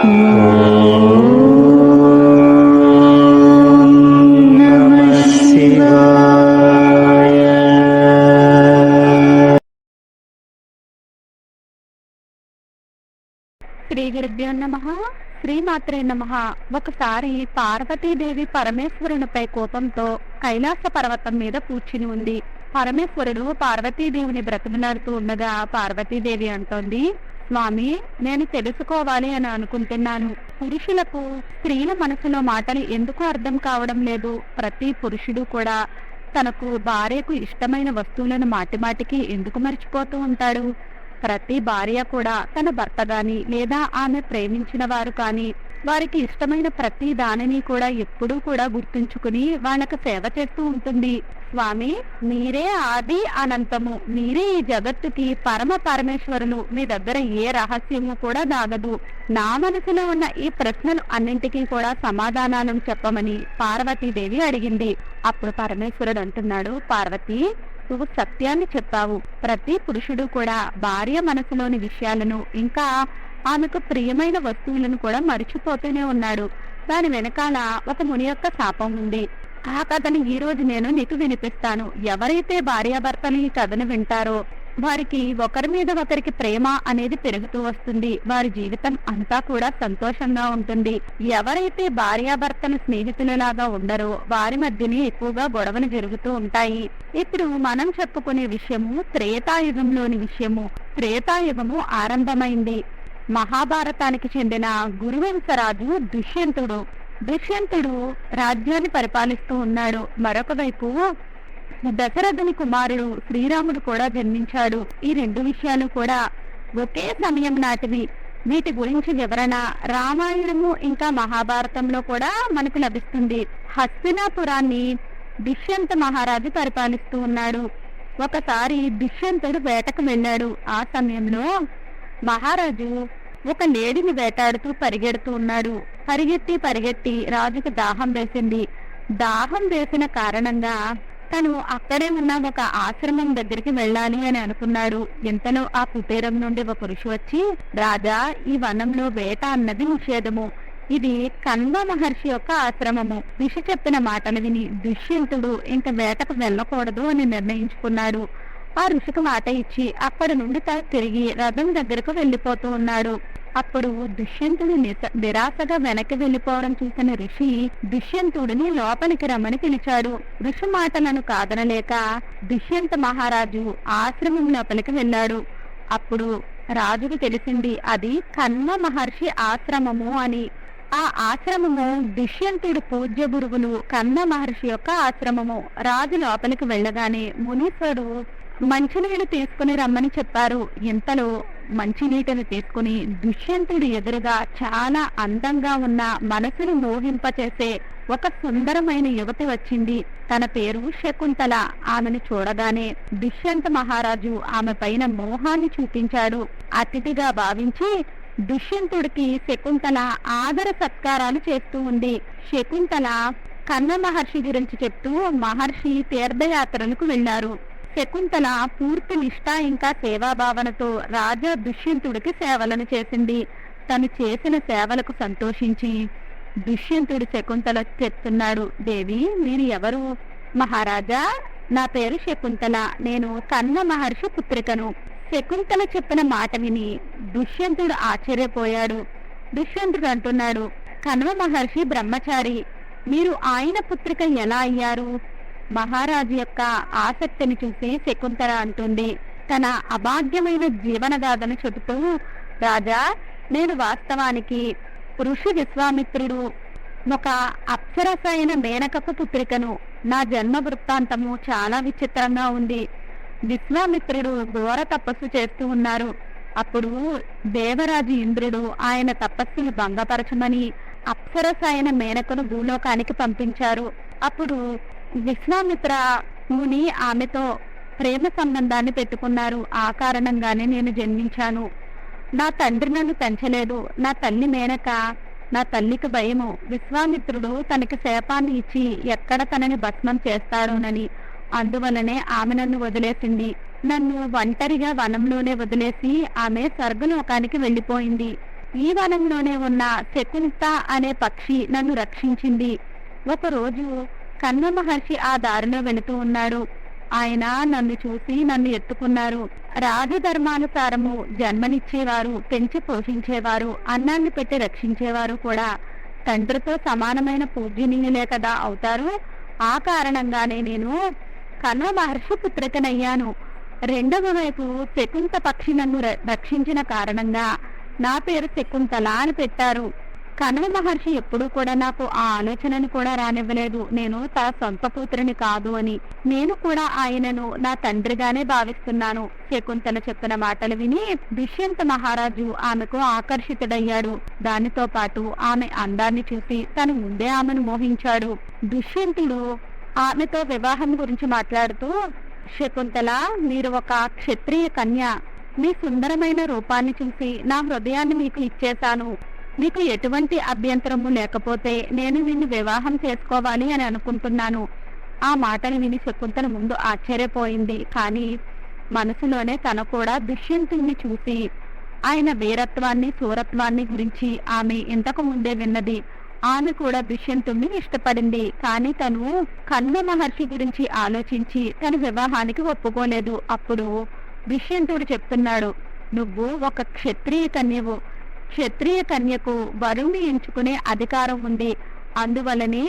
శ్రీ గురుభ్యో నమ. శ్రీమాత్రే నమ. ఒకసారి పార్వతీదేవి పరమేశ్వరునిపై కోపంతో కైలాస పర్వతం మీద కూర్చుని ఉంది. పరమేశ్వరుడు పార్వతీదేవిని బ్రతిమలాడుతూ ఉండగా పార్వతీదేవి అంటోంది స్వామి నేను తెలుసుకోవాలి అని అనుకుంటున్నాను. పురుషులకు స్త్రీల మనసులో మాటలు ఎందుకు అర్థం కావడం లేదు? ప్రతి పురుషుడు కూడా తనకు భార్యకు ఇష్టమైన వస్తువులను మాటిమాటికి ఎందుకు మర్చిపోతూ ఉంటాడు? ప్రతి భార్య కూడా తన భర్త గాని లేదా ఆమె ప్రేమించిన వారు కానీ వారికి ఇష్టమైన ప్రతి దానిని కూడా ఎప్పుడూ కూడా గుర్తుంచుకుని వాళ్ళకు సేవ చేస్తూ ఉంటుంది. స్వామి మీరే ఆది అనంతము. మీరే ఈ జగత్తుకి పరమ పరమేశ్వరులు. మీ దగ్గర ఏ రహస్యము కూడా దాగదు. నా మనసులో ఉన్న ఈ ప్రశ్నలు అన్నింటికీ కూడా సమాధానాలను చెప్పమని పార్వతీదేవి అడిగింది. అప్పుడు పరమేశ్వరుడు అంటున్నాడు పార్వతి నువ్వు సత్యాన్ని చెప్పావు. ప్రతి పురుషుడు కూడా భార్య మనసులోని విషయాలను ఇంకా ఆమెకు ప్రియమైన వస్తువులను కూడా మరిచిపోతూనే ఉన్నాడు. దాని వెనకాల ఒక ముని యొక్క శాపం ఉంది. ఆ కథని ఈ రోజు నేను నీకు వినిపిస్తాను. ఎవరైతే భార్యాభర్తలు ఈ కథను వింటారో వారికి ఒకరి మీద ఒకరికి ప్రేమ అనేది పెరుగుతూ వస్తుంది. వారి జీవితం అంతా కూడా సంతోషంగా ఉంటుంది. ఎవరైతే భార్యాభర్తలు స్నేహితులలాగా ఉండరో వారి మధ్యనే ఎక్కువగా గొడవలు జరుగుతూ ఉంటాయి. ఇప్పుడు మనం చెప్పుకునే విషయము త్రేతాయుగంలోని విషయము. త్రేతాయుగము ఆరంభమైంది. మహాభారతానికి చెందిన గురువంశరాజు దుష్యంతుడు. దుష్యంతుడు రాజ్యాన్ని పరిపాలిస్తూ ఉన్నాడు. మరొక వైపు దశరథుని కుమారుడు శ్రీరాముడు కూడా జన్మించాడు. ఈ రెండు విషయాలు కూడా ఒకే సమయం నాటివి. వీటి గురించి వివరణ రామాయణము ఇంకా మహాభారతంలో కూడా మనకు లభిస్తుంది. హస్తినాపురాన్ని దుష్యంత మహారాజు పరిపాలిస్తూ ఉన్నాడు. ఒకసారి దుష్యంతుడు వేటకు వెళ్ళాడు. ఆ సమయంలో మహారాజు ఒక లేడిని వేటాడుతూ పరిగెడుతూ ఉన్నాడు. పరిగెత్తి పరిగెత్తి రాజుకు దాహం వేసింది. దాహం వేసిన కారణంగా తను అక్కడే ఉన్న ఒక ఆశ్రమం దగ్గరికి వెళ్ళాలి అని అనుకున్నాడు. ఎంతలో ఆ కుటీరం నుండి ఒక పురుషు వచ్చి రాజా ఈ వనంలో వేట అన్నది నిషేధము. ఇది కన్వ మహర్షి యొక్క ఆశ్రమము. ఋషి చెప్పిన మాటలు విని దుష్యంతుడు ఇంక వేటకు వెళ్ళకూడదు అని నిర్ణయించుకున్నాడు. ఆ ఋషికి మాట ఇచ్చి అక్కడి నుండి తను తిరిగి రథం దగ్గరకు వెళ్ళిపోతూ ఉన్నాడు. అప్పుడు దుష్యంతుడు నిరాశగా వెనక్కి వెళ్ళిపోవడం చూసిన ఋషి దుష్యంతుడిని లోపలికి రమ్మని పిలిచాడు. ఋషి మాటలను కాదనలేక దుష్యంత మహారాజు ఆశ్రమం లోపలికి వెళ్ళాడు. అప్పుడు రాజుకు తెలిసింది అది కన్న మహర్షి ఆశ్రమము అని. ఆ ఆశ్రమము దుష్యంతుడు పూజ్య గురువులు కన్న మహర్షి యొక్క ఆశ్రమము. రాజు లోపలికి వెళ్ళగానే మునీశ్వరుడు మంచినీళ్ళు తీసుకుని రమ్మని చెప్పారు. ఇంతలో మంచినీటిని తీసుకుని దుష్యంతుడి ఎదురుగా చాలా అందంగా ఉన్న మనసును మోహింపచేసే ఒక సుందరమైన యువతి వచ్చింది. తన పేరు శకుంతల. ఆమెను చూడగానే దుష్యంత మహారాజు ఆమె పైన మోహాన్ని చూపించాడు. అతిథిగా భావించి దుష్యంతుడికి శకుంతల ఆదర సత్కారాలు చేస్తూ ఉంది. శకుంతల కన్న మహర్షి గురించి చెప్తూ మహర్షి తీర్థయాత్రలకు వెళ్ళారు శకుంతల పూర్తి నిష్ఠ ఇంకా సేవాభావనతో రాజా దుష్యంతుడికి సేవలను చేసింది. తను చేసిన సేవలకు సంతోషించి దుష్యంతుడు శకుంతల చెప్తున్నాడు దేవి మీరు ఎవరు? మహారాజా నా పేరు శకుంతల. నేను కన్న మహర్షి పుత్రికను. శకుంతల చెప్పిన మాట విని దుష్యంతుడు ఆశ్చర్యపోయాడు. దుష్యంతుడు అంటున్నాడు కన్వ మహర్షి బ్రహ్మచారి మీరు ఆయన పుత్రిక ఎలా అయ్యారు? మహారాజు యొక్క ఆసక్తిని చూసి శకుంతల అంటుంది. తన అభాగ్యమైన జీవనగాథను చెబుతూ రాజా నేను వాస్తవానికి ఋషి విశ్వామిత్రుడు. ఒక అప్సరస అయిన మేనకపు పుత్రికను. నా జన్మ వృత్తాంతము చాలా విచిత్రంగా ఉంది. విశ్వామిత్రుడు ఘోర తపస్సు చేస్తూ ఉన్నారు. అప్పుడు దేవరాజు ఇంద్రుడు ఆయన తపస్సును భంగపరచమని అప్సరస అయిన మేనకను భూలోకానికి పంపించారు. అప్పుడు విశ్వామిత్ర ముని ఆమెతో ప్రేమ సంబంధాన్ని పెట్టుకున్నారు. ఆ కారణంగానే నేను జన్మించాను. నా తండ్రి నన్ను పెంచలేదు. నా తల్లి మేనక నా తల్లికి భయము. విశ్వామిత్రుడు తనకి శాపాన్ని ఇచ్చి ఎక్కడ తనని భస్మం చేస్తాడోనని అందువలనే ఆమె నన్ను వదిలేసింది. నన్ను ఒంటరిగా వనంలోనే వదిలేసి ఆమె స్వర్గలోకానికి వెళ్ళిపోయింది. ఈ వనంలోనే ఉన్న శకుంత అనే పక్షి నన్ను రక్షించింది. ఒకరోజు కన్వ మహర్షి ఆ దారిలో వెళుతూ ఉన్నాడు ఆయన నన్ను చూసి నన్ను ఎత్తుకున్నారు. రాజధర్మానుసారము జన్మనిచ్చేవారు పెంచి పోషించేవారు అన్నాన్ని పెట్టి రక్షించేవారు కూడా. తండ్రితో సమానమైన పూజనీయులే కదా అవుతారు. ఆ కారణంగానే నేను కన్వ మహర్షి పుత్రికనయ్యాను. రెండవ వైపు శకుంత పక్షి నన్ను ర- రక్షించిన కారణంగా నా పేరు శకుంతల అని పెట్టారు. కనవ మహర్షి ఎప్పుడూ కూడా నాకు ఆ ఆలోచనని కూడా రానివ్వలేదు. నేను తన సొంత కూతురిని కాదు అని. నేను కూడా ఆయనను నా తండ్రిగానే భావిస్తున్నాను. శకుంతల చెప్పిన మాటలు విని దుష్యంత మహారాజు ఆమెకు ఆకర్షితుడయ్యాడు. దానితో పాటు ఆమె అందాన్ని చూసి తను ముందే ఆమెను మోహించాడు. దుష్యంతుడు ఆమెతో వివాహం గురించి మాట్లాడుతూ శకుంతల మీరు ఒక క్షత్రియ కన్య. మీ సుందరమైన రూపాన్ని చూసి నా హృదయాన్ని మీకు ఇచ్చేశాను. మీకు ఎటువంటి అభ్యంతరము లేకపోతే నేను నిన్ను వివాహం చేసుకోవాలి అని అనుకుంటున్నాను. ఆ మాటను విని శకుంతల ముందు ఆశ్చర్యపోయింది. కానీ మనసులోనే తన కూడా దుష్యంతుణ్ణి చూసి ఆయన వీరత్వాన్ని సూరత్వాన్ని గురించి ఆమె ఇంతకు ముందే విన్నది. ఆమె కూడా దుష్యంతుణ్ణి ఇష్టపడింది. కానీ తను కన్న మహర్షి గురించి ఆలోచించి తన వివాహానికి ఒప్పుకోలేదు. అప్పుడు దుష్యంతుడు చెప్తున్నాడు నువ్వు ఒక క్షత్రియ కన్యవు క్షత్రియ కన్యకు వరుణ్ణి ఎంచుకునే అధికారం ఉంది. అందువలనే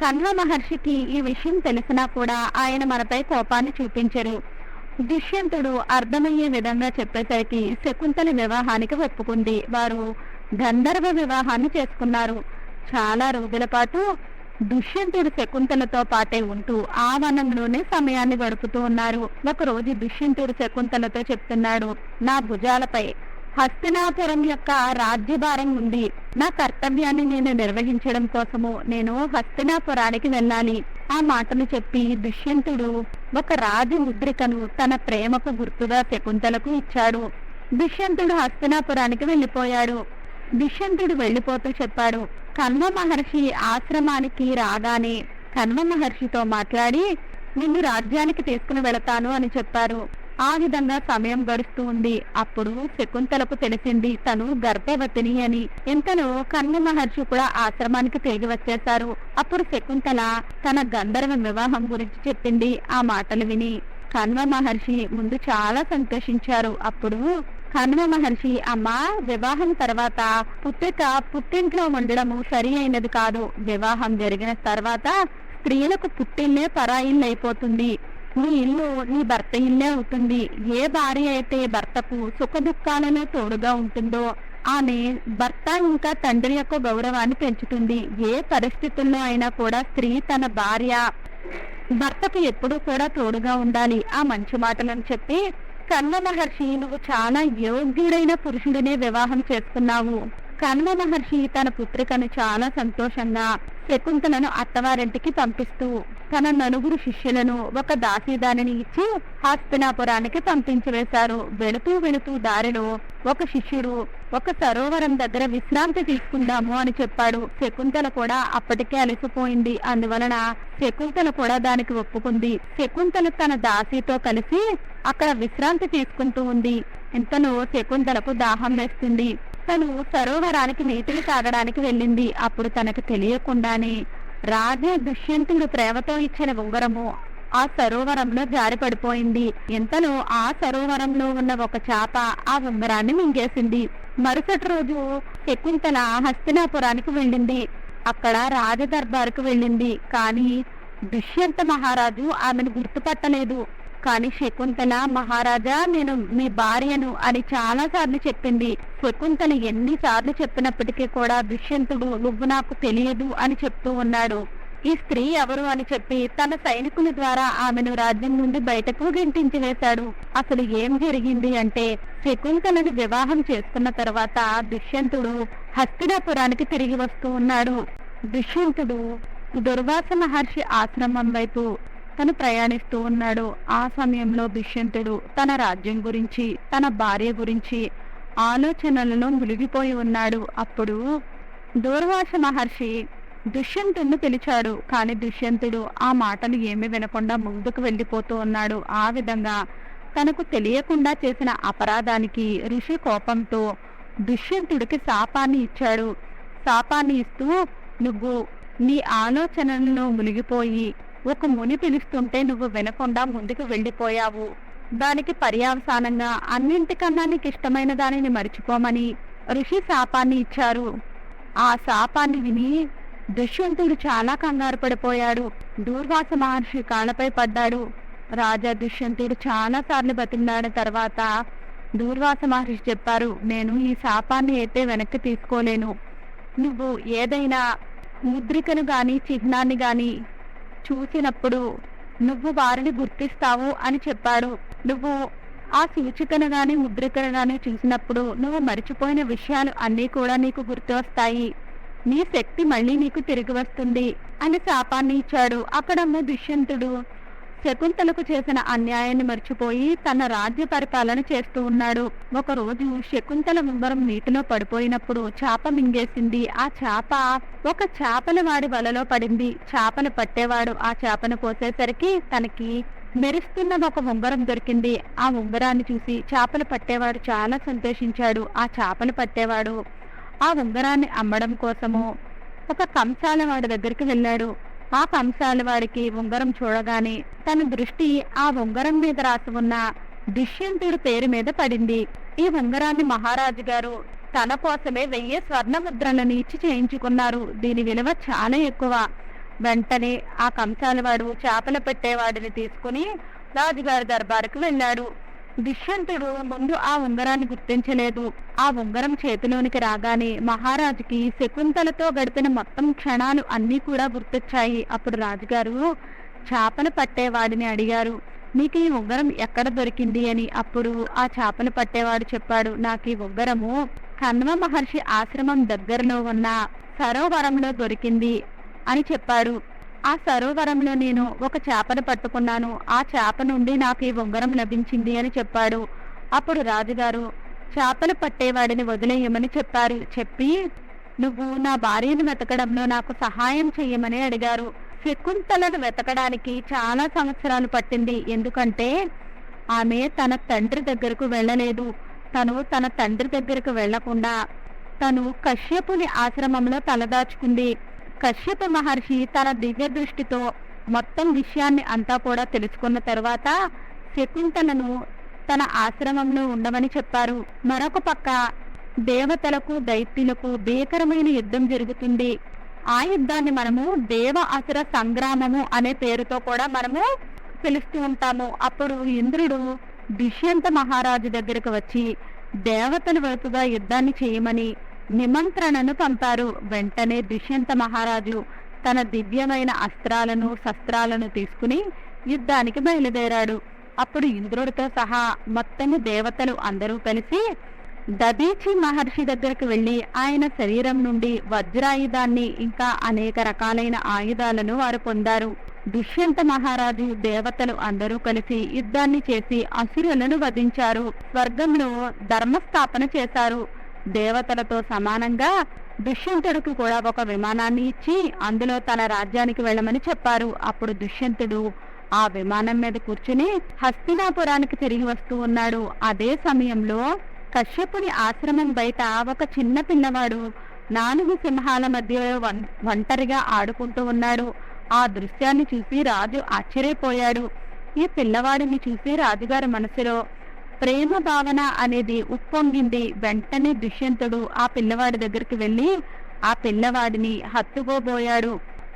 కన్వ మహర్షికి ఈ విషయం తెలిసినా కూడా ఆయన మనపై కోపాన్ని చూపించరు. దుష్యంతుడు అర్థమయ్యే విధంగా చెప్పేసరికి శకుంతల వివాహానికి ఒప్పుకుంది. వారు గంధర్వ వివాహాన్ని చేసుకున్నారు. చాలా రోజుల పాటు దుష్యంతుడు శకుంతలతో పాటే ఉంటూ ఆ వనంలోనే సమయాన్ని గడుపుతూ ఉన్నారు. ఒకరోజు దుష్యంతుడు శకుంతలతో చెప్తున్నాడు నా భుజాలపై హస్తినాపురం యొక్క రాజ్యభారం ఉంది. నా కర్తవ్యాన్ని నేను నిర్వహించడం కోసము నేను హస్తినాపురానికి వెళ్ళాలి. ఆ మాటను చెప్పి దుష్యంతుడు ఒక రాజు ముద్రికను తన ప్రేమకు గుర్తుగా శకుంతలకు ఇచ్చాడు. దుష్యంతుడు హస్తినాపురానికి వెళ్ళిపోయాడు. దుష్యంతుడు వెళ్ళిపోతూ చెప్పాడు కన్వ మహర్షి ఆశ్రమానికి రాగానే కన్వ మహర్షితో మాట్లాడి నిన్ను రాజ్యానికి తీసుకుని వెళతాను అని చెప్పారు. ఆ విధంగా సమయం గడుస్తూ ఉంది. అప్పుడు శకుంతలకు తెలిసింది తను గర్భవతిని అని. ఇంతలో కన్వ మహర్షి కూడా ఆశ్రమానికి తిరిగి వచ్చేశారు. అప్పుడు శకుంతల తన గంధర్వ వివాహం గురించి చెప్పింది ఆ మాటలు విని. కన్వ మహర్షి ముందు చాలా సంతోషించారు. అప్పుడు కన్వ మహర్షి అమ్మ వివాహం తర్వాత పుట్టిక పుట్టింట్లో ఉండడము సరి అయినది కాదు. వివాహం జరిగిన తర్వాత స్త్రీలకు పుట్టిల్లే పరాయిల్లైపోతుంది. నీ ఇల్లు నీ భర్త ఇల్లే అవుతుంది ఏ భార్య అయితే భర్తకు సుఖ దుఃఖాలలో తోడుగా ఉంటుందో ఆమె భర్త ఇంకా తండ్రి యొక్క గౌరవాన్ని పెంచుతుంది. ఏ పరిస్థితుల్లో అయినా కూడా స్త్రీ తన భార్య భర్తకు ఎప్పుడూ కూడా తోడుగా ఉండాలి. ఆ మంచి మాటలను చెప్పి కన్న మహర్షి నువ్వు చాలా యోగ్యుడైన పురుషుడినే వివాహం చేసుకున్నావు. కన్వ మహర్షి తన పుత్రికను చాలా సంతోషంగా శకుంతలను అత్తవారింటికి పంపిస్తూ తన నలుగురు శిష్యులను ఒక దాసీదానిని ఇచ్చి హస్తినాపురానికి పంపించివేశారు వెళుతూ వెళుతూ దారిలో ఒక శిష్యుడు ఒక సరోవరం దగ్గర విశ్రాంతి తీసుకుందాము అని చెప్పాడు. శకుంతల కూడా అప్పటికే అలసిపోయింది. అందువలన శకుంతల కూడా దానికి ఒప్పుకుంది. శకుంతల తన దాసీతో కలిసి అక్కడ విశ్రాంతి తీసుకుంటూ ఉంది. ఇంతలో శకుంతలకు దాహం వేస్తుంది. తను సరోవరానికి నీటిని తాగడానికి వెళ్ళింది. అప్పుడు తనకు తెలియకుండానే రాజా దుష్యంతుడు ప్రేమతో ఇచ్చిన ఉంగరము ఆ సరోవరంలో జారిపడిపోయింది. ఇంతలో ఆ సరోవరంలో ఉన్న ఒక చేప ఆ ఉంగరాన్ని మింగేసింది. మరుసటి రోజు శకుంతల హస్తినాపురానికి వెళ్ళింది. అక్కడ రాజదర్బారుకు వెళ్ళింది. కానీ దుష్యంత మహారాజు ఆమెను గుర్తుపట్టలేదు. కానీ శకుంతల మహారాజా నేను మీ భార్యను అని చాలా సార్లు చెప్పింది. శకుంతల ఎన్ని సార్లు చెప్పినప్పటికీ కూడా దుష్యంతుడు నువ్వు నాకు తెలియదు అని చెప్తూ ఉన్నాడు. ఈ స్త్రీ ఎవరు అని చెప్పి తన సైనికుల ద్వారా ఆమెను రాజ్యం నుండి బయటకు గెంటించి వేశాడు. అసలు ఏం జరిగింది అంటే శకుంతలను వివాహం చేసుకున్న తర్వాత దుష్యంతుడు హస్తినాపురానికి తిరిగి వస్తూ ఉన్నాడు. దుష్యంతుడు దుర్వాస మహర్షి ఆశ్రమం వైపు తను ప్రయాణిస్తూ ఉన్నాడు. ఆ సమయంలో దుష్యంతుడు తన రాజ్యం గురించి తన భార్య గురించి ఆలోచనలలో మునిగిపోయి ఉన్నాడు. అప్పుడు దూర్వాస మహర్షి దుష్యంతుడిని పిలిచాడు. కానీ దుష్యంతుడు ఆ మాటలు ఏమీ వినకుండా ముందుకు వెళ్ళిపోతూ ఉన్నాడు. ఆ విధంగా తనకు తెలియకుండా చేసిన అపరాధానికి ఋషి కోపంతో దుష్యంతుడికి శాపాన్ని ఇచ్చాడు. శాపాన్ని ఇస్తూ నువ్వు నీ ఆలోచనలను మునిగిపోయి ఒక ముని పిలుస్తుంటే నువ్వు వినకుండా ముందుకు వెళ్ళిపోయావు. దానికి పర్యావసానంగా అన్నింటికన్నా నీకు ఇష్టమైన దానిని మర్చిపోమని ఋషి శాపాన్ని ఇచ్చారు. ఆ శాపాన్ని విని దుష్యంతుడు చాలా కంగారు పడిపోయాడు. దూర్వాస మహర్షి కాళ్ళపై పడ్డాడు. రాజా దుష్యంతుడు చాలా సార్లు తర్వాత దూర్వాస మహర్షి చెప్పారు నేను ఈ శాపాన్ని అయితే వెనక్కి తీసుకోలేను. నువ్వు ఏదైనా ముద్రికను గాని చిహ్నాన్ని గాని చూసినప్పుడు నువ్వు వారిని గుర్తిస్తావు అని చెప్పాడు నువ్వు ఆ సూచికను గాని ముద్రికను గాని చూసినప్పుడు నువ్వు మర్చిపోయిన విషయాలు అన్నీ కూడా నీకు గుర్తు వస్తాయి. నీ శక్తి మళ్ళీ నీకు తిరిగి వస్తుంది అని శాపాన్ని ఇచ్చాడు. అక్కడమ్మ దుష్యంతుడు శకుంతలకు చేసిన అన్యాయాన్ని మర్చిపోయి తన రాజ్య పరిపాలన చేస్తూ ఉన్నాడు. ఒక రోజు శకుంతల ఉంగరం నీటిలో పడిపోయినప్పుడు చేప మింగేసింది. ఆ చేప ఒక చేపల వాడి వలలో పడింది. చేపను పట్టేవాడు ఆ చేపను కోసేసరికి తనకి మెరుస్తున్న ఒక ఉంగరం దొరికింది. ఆ ఉంగరాన్ని చూసి చేపలు పట్టేవాడు చాలా సంతోషించాడు. ఆ చేపను పట్టేవాడు ఆ ఉంగరాన్ని అమ్మడం కోసము ఒక కంసాల వాడి దగ్గరికి వెళ్ళాడు. ఆ కంసాల వాడికి ఉంగరం చూడగానే తన దృష్టి ఆ ఉంగరం మీద రాసి ఉన్న దుష్యంతుడి పేరు మీద పడింది. ఈ ఉంగరాన్ని మహారాజు గారు తన కోసమే వెయ్యి స్వర్ణ ముద్రలను ఇచ్చి చేయించుకున్నారు. దీని విలువ చాలా ఎక్కువ. వెంటనే ఆ కంసాలవాడు చేపలు పెట్టేవాడిని తీసుకుని రాజుగారి దర్బారుకు వెళ్ళాడు. దుష్యంతుడు ముందు ఆ ఉంగరాన్ని గుర్తించలేదు. ఆ ఉంగరం చేతిలోనికి రాగానే మహారాజుకి శకుంతలతో గడిపిన మొత్తం క్షణాలు అన్నీ కూడా గుర్తొచ్చాయి. అప్పుడు రాజుగారు చేపలు పట్టేవాడిని అడిగారు. నీకు ఈ ఉంగరం ఎక్కడ దొరికింది? అని అప్పుడు ఆ చేపలు పట్టేవాడు చెప్పాడు. నాకు ఈ ఉంగరము కన్వ మహర్షి ఆశ్రమం దగ్గరలో ఉన్న సరోవరంలో దొరికింది అని చెప్పాడు. ఆ సరోవరంలో నేను ఒక చేపను పట్టుకున్నాను. ఆ చేప నుండి నాకు ఈ ఉంగరం లభించింది అని చెప్పాడు. అప్పుడు రాజుగారు చేపలు పట్టేవాడిని వదిలేయమని చెప్పారు. చెప్పి నువ్వు నా భార్యను వెతకడంలో నాకు సహాయం చెయ్యమని అడిగారు. శకుంతలను వెతకడానికి చాలా సంవత్సరాలు పట్టింది. ఎందుకంటే ఆమె తన తండ్రి దగ్గరకు వెళ్ళలేదు. తను తన తండ్రి దగ్గరకు వెళ్ళకుండా తను కశ్యపుని ఆశ్రమంలో తలదాచుకుంది. కశ్యప మహర్షి తన దివ్య దృష్టితో మొత్తం విషయాన్ని అంతా కూడా తెలుసుకున్న తర్వాత శకుంతలను తన ఆశ్రమంలో ఉండమని చెప్పారు. మరొక పక్క దేవతలకు దైత్యులకు భీకరమైన యుద్ధం జరుగుతుంది. ఆ యుద్ధాన్ని మనము దేవ అసుర సంగ్రామము అనే పేరుతో కూడా మనము పిలుస్తూ ఉంటాము. అప్పుడు ఇంద్రుడు దుష్యంత మహారాజు దగ్గరకు వచ్చి దేవతల వైపుగా యుద్ధాన్ని చేయమని నిమంత్రణను పంపారు. వెంటనే దుష్యంత మహారాజు తన దివ్యమైన అస్త్రాలను శస్త్రాలను తీసుకుని యుద్ధానికి బయలుదేరాడు. అప్పుడు ఇంద్రుడితో సహా మొత్తం దేవతలు అందరూ కలిసి దదీచి మహర్షి దగ్గరకు వెళ్ళి ఆయన శరీరం నుండి వజ్రాయుధాన్ని ఇంకా అనేక రకాలైన ఆయుధాలను వారు పొందారు. దుష్యంత మహారాజు దేవతలు అందరూ కలిసి యుద్ధాన్ని చేసి అసురులను వధించారు. స్వర్గంలో ధర్మస్థాపన చేశారు. దేవతలతో సమానంగా దుష్యంతుడికి కూడా ఒక విమానాన్ని ఇచ్చి అందులో తన రాజ్యానికి వెళ్ళమని చెప్పారు. అప్పుడు దుష్యంతుడు ఆ విమానం మీద కూర్చుని హస్తినాపురానికి తిరిగి వస్తూ ఉన్నాడు. అదే సమయంలో కశ్యపుని ఆశ్రమం బయట ఒక చిన్న పిల్లవాడు నాలుగు సింహాల మధ్య వం- ఒంటరిగా ఆడుకుంటూ ఉన్నాడు. ఆ దృశ్యాన్ని చూసి రాజు ఆశ్చర్యపోయాడు. ఈ పిల్లవాడిని చూసి రాజుగారి మనసులో ప్రేమ భావన అనేది ఉప్పొంగింది వెంటనే దుష్యంతుడు ఆ పిల్లవాడి దగ్గరికి వెళ్ళి ఆ పిల్లవాడిని హత్తుకోబోయాడు.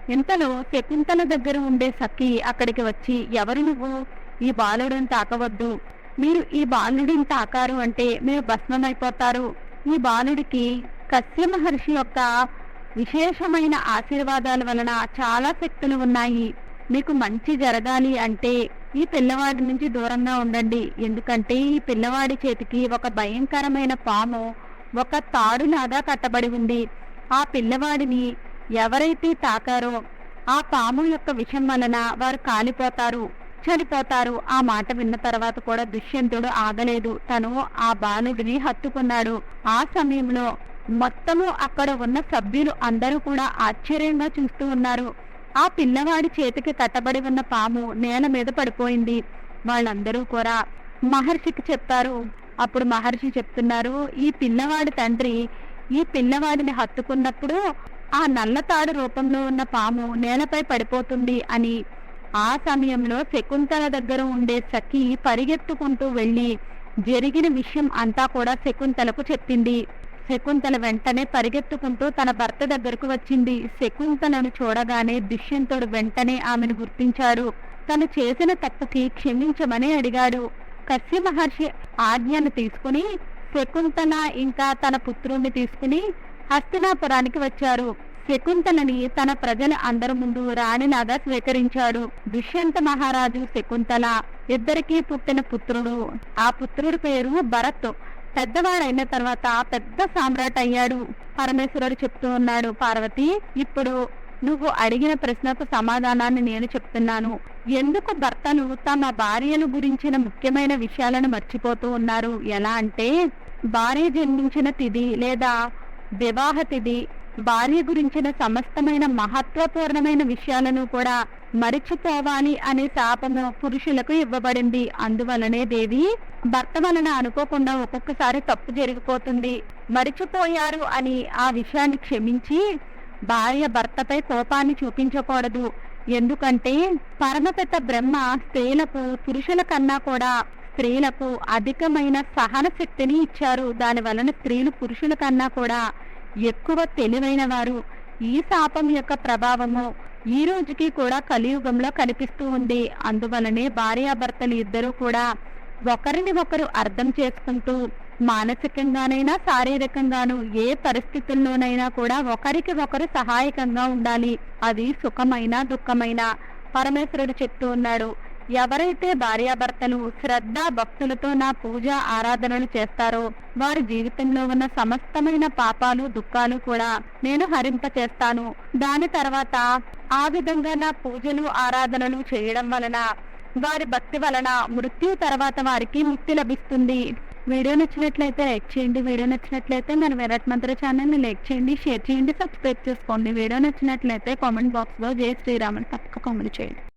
ఇంతలో శకుంతల దగ్గర ఉండే సఖి అక్కడికి వచ్చి ఎవరు నువ్వు? ఈ బాలుడిని తాకవద్దు. మీరు ఈ బాలుడిని తాకారు అంటే మీరు భస్మమైపోతారు. ఈ బాలుడికి కశ్య మహర్షి యొక్క విశేషమైన ఆశీర్వాదాల వలన చాలా శక్తులు ఉన్నాయి. మీకు మంచి జరగాలి అంటే ఈ పిల్లవాడి నుంచి దూరంగా ఉండండి. ఎందుకంటే ఈ పిల్లవాడి చేతికి ఒక భయంకరమైన పాము ఒక తాడులాగా కట్టబడి ఉంది. ఆ పిల్లవాడిని ఎవరైతే తాకారో ఆ పాము యొక్క విషం వలన వారు కాలిపోతారు చనిపోతారు. ఆ మాట విన్న తర్వాత కూడా దుష్యంతుడు ఆగలేదు. తను ఆ బాలుడిని హత్తుకున్నాడు. ఆ సమయంలో మొత్తము అక్కడ ఉన్న సభ్యులు అందరూ కూడా ఆశ్చర్యంగా చూస్తూ ఉన్నారు. ఆ పిల్లవాడి చేతికి కట్టబడి ఉన్న పాము నేల మీద పడిపోయింది. వాళ్ళందరూ కూడా మహర్షికి చెప్పారు. అప్పుడు మహర్షి చెప్తున్నారు ఈ పిల్లవాడి తండ్రి ఈ పిల్లవాడిని హత్తుకున్నప్పుడు ఆ నల్లతాడు రూపంలో ఉన్న పాము నేలపై పడిపోతుంది అని. ఆ సమయంలో శకుంతల దగ్గర ఉండే సఖి పరిగెత్తుకుంటూ వెళ్ళి జరిగిన విషయం అంతా కూడా శకుంతలకు చెప్పింది. శకుంతల వెంటనే పరిగెత్తుకుంటూ తన భర్త దగ్గరకు వచ్చింది. శకుంతలను చూడగానే దుష్యంతుడు వెంటనే ఆమెను గుర్తించారు తను చేసిన తప్పుకి క్షమించమని అడిగాడు. కశ్య మహర్షి ఆజ్ఞను తీసుకుని శకుంతల ఇంకా తన పుత్రుణ్ణి తీసుకుని హస్తినాపురానికి వచ్చారు. శకుంతలని తన ప్రజల అందరి ముందు రాణిలాగా స్వీకరించాడు. దుష్యంత మహారాజు శకుంతల. ఇద్దరికీ పుట్టిన పుత్రుడు. ఆ పుత్రుడి పేరు భరత్. పెద్దవాడైన తర్వాత పెద్ద సామ్రాట్ అయ్యాడు. పరమేశ్వరుడు చెప్తూ ఉన్నాడు పార్వతి ఇప్పుడు నువ్వు అడిగిన ప్రశ్నకు సమాధానాన్ని నేను చెప్తున్నాను. ఎందుకు భర్తలు తమ భార్యను గురించిన ముఖ్యమైన విషయాలను మర్చిపోతూ ఉన్నారు? ఎలా అంటే భార్య జన్మించిన తిథి లేదా వివాహ తిథి భార్య గురించిన సమస్తమైన మహత్వపూర్ణమైన విషయాలను కూడా మరిచిపోవాలి అనే శాపము పురుషులకు ఇవ్వబడింది. అందువలనే దేవి భర్త వలన అనుకోకుండా ఒక్కొక్కసారి తప్పు జరిగిపోతుంది. మరిచిపోయారు అని ఆ విషయాన్ని క్షమించి భార్య భర్తపై కోపాన్ని చూపించకూడదు. ఎందుకంటే పరమపిత బ్రహ్మ స్త్రీలకు పురుషుల కన్నా కూడా స్త్రీలకు అధికమైన సహన శక్తిని ఇచ్చారు. దాని వలన స్త్రీలు పురుషుల కన్నా కూడా ఎక్కువ తెలివైన వారు ఈ శాపం యొక్క ప్రభావము ఈ రోజుకి కూడా కలియుగంలో కనిపిస్తూ ఉంది. అందువలనే భార్యాభర్తలు ఇద్దరూ కూడా ఒకరిని ఒకరు అర్థం చేసుకుంటూ మానసికంగానైనా శారీరకంగాను ఏ పరిస్థితుల్లోనైనా కూడా ఒకరికి ఒకరు సహాయకంగా ఉండాలి. అది సుఖమైన దుఃఖమైన పరమేశ్వరుడు చెప్తూ ఉన్నాడు. ఎవరైతే భార్యాభర్తలు శ్రద్ధ భక్తులతో నా పూజ ఆరాధనలు చేస్తారో వారి జీవితంలో ఉన్న సమస్తమైన పాపాలు దుఃఖాలు కూడా నేను హరింప చేస్తాను. దాని తర్వాత ఆ విధంగా నా పూజలు ఆరాధనలు చేయడం వలన వారి భక్తి వలన మృత్యు తర్వాత వారికి ముక్తి లభిస్తుంది. వీడియో నచ్చినట్లయితే లైక్ చేయండి. వీడియో నచ్చినట్లయితే మన విరాట్ మంత్ర ఛానల్ని లైక్ చేయండి. షేర్ చేయండి. సబ్స్క్రైబ్ చేసుకోండి. వీడియో నచ్చినట్లయితే కామెంట్ బాక్స్లో జై శ్రీరామని తప్పక కామెంట్ చేయండి.